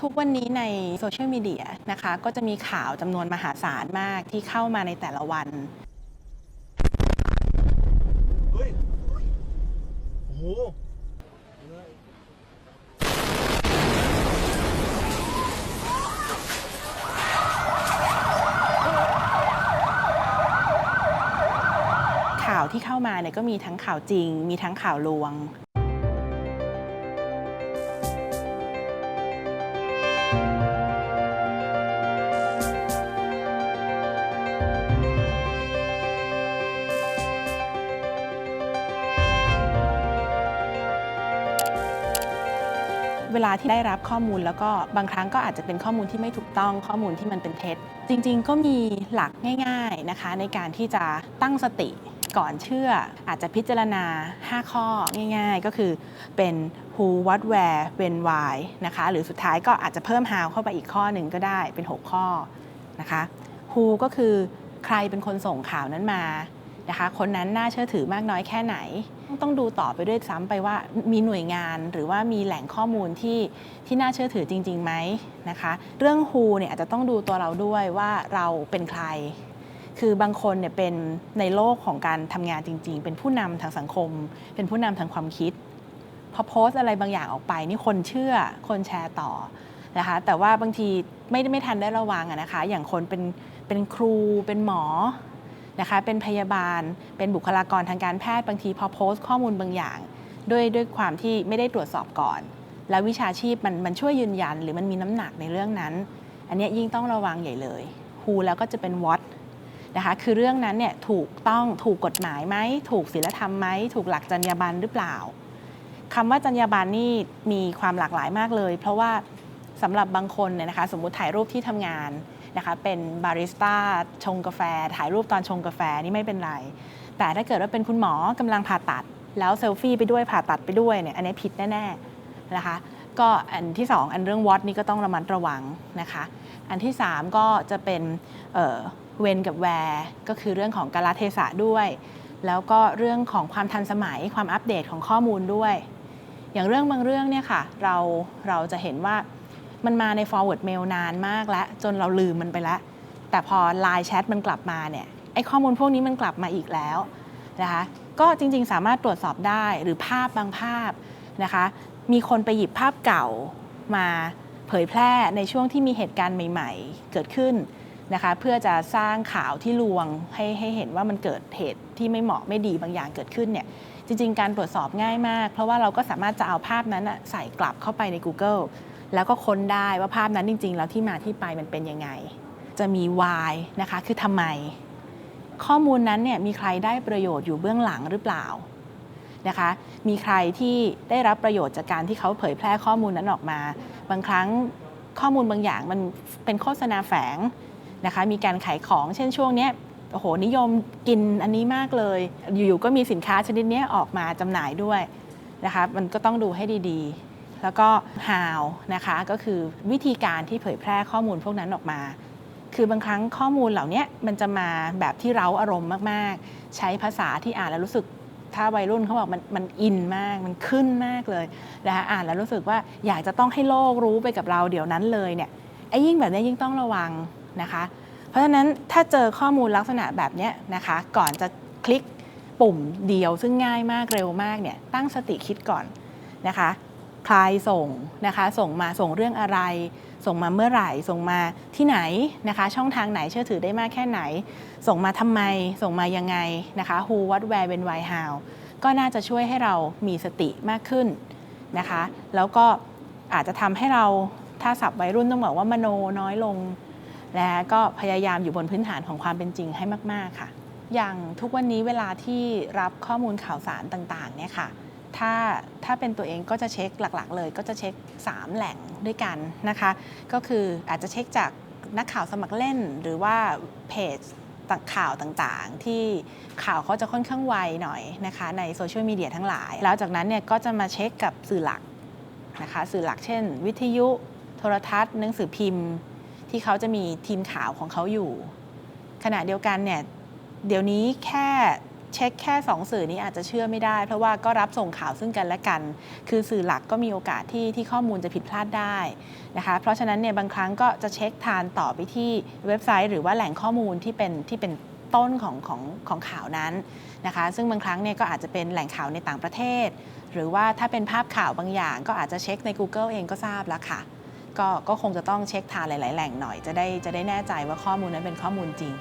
ทุกวันนี้ในโซเชียลมีเดียนะคะก็จะมีข่าวจำนวนมหาศาลมากที่เข้ามาในแต่ละวัน เฮ้ยโอ้โหข่าวที่เข้ามาเนี่ยก็มีทั้งข่าวจริง มีทั้งข่าวลวง ลาที่ได้รับข้อมูลแล้วก็บางครั้งก็อาจจะเป็นข้อมูลที่ไม่ถูกต้องข้อมูลที่มันเป็นเท็จ จริง ๆ ก็มีหลักง่าย ๆนะคะ ในการที่จะตั้งสติก่อนเชื่ออาจจะพิจารณา 5 ข้อง่าย ๆ ก็คือเป็น who what where when why นะคะหรือสุดท้ายก็อาจจะเพิ่ม how เข้าไปอีกข้อหนึ่งก็ได้เป็น 6 ข้อนะคะ who ก็คือใครเป็นคนส่งข่าวนั้นมา นะคะ คนนั้นน่าเชื่อถือมากน้อยแค่ไหน ต้องดูต่อไปด้วยซ้ำไปว่ามีหน่วยงานหรือว่ามีแหล่งข้อมูลที่ที่น่าเชื่อถือจริงๆไหมนะคะ เรื่อง who เนี่ยอาจจะต้องดูตัวเราด้วยว่าเราเป็นใคร คือบางคนเนี่ยเป็นในโลกของการทำงานจริง ๆ เป็นผู้นำทางสังคม เป็นผู้นำทางความคิดพอโพสต์อะไรบางอย่างออกไปนี่คนเชื่อคนแชร์ต่อนะคะ แต่ว่าบางทีไม่ได้ไม่ทันได้ระวังอะนะคะ อย่างคนเป็นเป็นครูเป็นหมอ นะคะ เป็นพยาบาล เป็นบุคลากรทางการแพทย์บางทีพอโพสต์ข้อมูลบางอย่าง ด้วยด้วยความที่ไม่ได้ตรวจสอบก่อน แล้ววิชาชีพมันมันช่วยยืนยัน หรือมันมีน้ำหนักในเรื่องนั้น อันนี้ยิ่งต้องระวังใหญ่เลย who แล้วก็จะเป็น what นะคะคือเรื่องนั้นเนี่ยถูกต้องถูกกฎหมายไหมถูกศีลธรรมไหมถูกหลักจรรยาบรรณหรือเปล่าคำว่าจรรยาบรรณนี่มีความหลากหลายมากเลย เพราะว่าสำหรับบางคนเนี่ยนะคะสมมุติถ่ายรูปที่ทำงาน นะคะเป็นบาริสต้าชงกาแฟ ถ่ายรูปตอนชงกาแฟนี่ไม่เป็นไร แต่ถ้าเกิดว่าเป็นคุณหมอกำลังผ่าตัด แล้วเซลฟี่ไปด้วยผ่าตัดไปด้วยเนี่ยอันนี้ผิดแน่ๆนะคะก็อันที่ 2 อันเรื่องวอตนี่ก็ต้องระมัดระวังนะคะ อันที่ 3 ก็จะเป็นเอ่อเวนกับแวร์ก็คือเรื่องของกาลเทศะด้วย แล้วก็เรื่องของความทันสมัยความอัปเดตของข้อมูลด้วย อย่างเรื่องบางเรื่องเนี่ยค่ะเราเราจะเห็นว่า มันมาใน forward mail นานมากแล้ว จนเราลืมมันไปแล้ว แต่พอ Line แชทมันกลับมาเนี่ยไอ้ข้อมูลพวกนี้มันกลับมาอีกแล้วนะคะก็จริงๆ สามารถตรวจสอบได้หรือภาพบางภาพนะคะมีคนไปหยิบภาพเก่ามาเผยแพร่ในช่วงที่มีเหตุการณ์ใหม่ ๆ เกิดขึ้นนะคะเพื่อจะสร้างข่าวที่ลวงให้ให้เห็นว่ามันเกิดเหตุที่ไม่เหมาะไม่ดีบางอย่างเกิดขึ้นเนี่ยจริง ๆ การตรวจสอบง่ายมาก เพราะว่าเราก็สามารถจะเอาภาพนั้นใส่กลับเข้าไปใน Google แล้วก็ค้นได้ว่าภาพนั้นจริง ๆ แล้วที่มาที่ไปมันเป็นยังไง จะมี why นะคะ คือทำไม ข้อมูลนั้นเนี่ยมีใครได้ประโยชน์อยู่เบื้องหลังหรือเปล่านะคะ มีใครที่ได้รับประโยชน์จากการที่เขาเผยแพร่ข้อมูลนั้นออกมา บางครั้งข้อมูลบางอย่างมันเป็นโฆษณาแฝงนะคะ มีการขายของ เช่นช่วงเนี้ยโอ้โหนิยมกินอันนี้มากเลย อยู่ๆก็มีสินค้าชนิดเนี้ยออกมาจำหน่ายด้วยนะคะ มันก็ต้องดูให้ดีๆ แล้วก็ how นะคะก็คือวิธีการที่เผยแพร่ข้อมูลพวกนั้นออกมา คือบางครั้งข้อมูลเหล่านี้มันจะมาแบบที่เราอารมณ์มากๆ ใช้ภาษาที่อ่านแล้วรู้สึกถ้าวัยรุ่นเขาบอกมันมันอินมากมันขึ้นมากเลยนะคะอ่านแล้วรู้สึกว่าอยากจะต้องให้โลกรู้ไปกับเราเดี๋ยวนั้นเลยเนี่ยไอ้ยิ่งแบบนี้ยิ่งต้องระวังนะคะ เพราะฉะนั้นถ้าเจอข้อมูลลักษณะแบบนี้นะคะ ก่อนจะคลิกปุ่มเดียวซึ่งง่ายมากเร็วมากเนี่ยตั้งสติคิดก่อนนะคะ ใครส่งนะคะ ส่งมาส่งเรื่องอะไร ส่งมาเมื่อไหร่ ส่งมาที่ไหนนะคะ ช่องทางไหนเชื่อถือได้มากแค่ไหน ส่งมาทำไม ส่งมายังไงนะคะ who what where when why how ก็น่าจะช่วยให้เรามีสติมากขึ้นนะคะ แล้วก็อาจจะทำให้เราถ้าสับวัยรุ่นต้องบอกว่ามโนน้อยลง และก็พยายามอยู่บนพื้นฐานของความเป็นจริงให้มาก ๆ ค่ะ อย่างทุกวันนี้เวลาที่รับข้อมูลข่าวสารต่าง ๆ เนี่ยค่ะ ถ้าถ้าเป็นตัวเองก็จะเช็คหลักๆ เลย ก็จะเช็ค 3 แหล่งด้วยกันนะคะ ก็คืออาจจะเช็คจากนักข่าวสมัครเล่น หรือว่าเพจต่างข่าวต่างๆ ที่ข่าวเขาจะค่อนข้างไวหน่อยนะคะในโซเชียลมีเดียทั้งหลาย แล้วจากนั้นเนี่ยก็จะมาเช็คกับสื่อหลักนะคะสื่อหลักเช่น วิทยุโทรทัศน์หนังสือพิมพ์ ที่เขาจะมีทีมข่าวของเขาอยู่ ขณะเดียวกันเนี่ยเดี๋ยวนี้แค่ เช็คแค่ 2 สื่อนี้อาจจะเชื่อไม่ได้ เพราะว่าก็รับส่งข่าวซึ่งกันและกัน คือสื่อหลักก็มีโอกาสที่ที่ข้อมูลจะผิดพลาดได้นะคะเพราะฉะนั้นเนี่ยบางครั้งก็จะเช็คทานต่อไปที่เว็บไซต์ หรือว่าแหล่งข้อมูลที่เป็นที่เป็นต้นของของของข่าวนั้นนะคะซึ่งบางครั้งเนี่ยก็อาจจะเป็นแหล่งข่าวในต่างประเทศ หรือว่าถ้าเป็นภาพข่าวบางอย่าง ก็อาจจะเช็คใน Google เองก็ทราบแล้วค่ะก็ก็คงจะต้องเช็คทานหลาย ๆ แหล่งหน่อยจะได้จะได้แน่ใจว่าข้อมูลนั้นเป็นข้อมูลจริง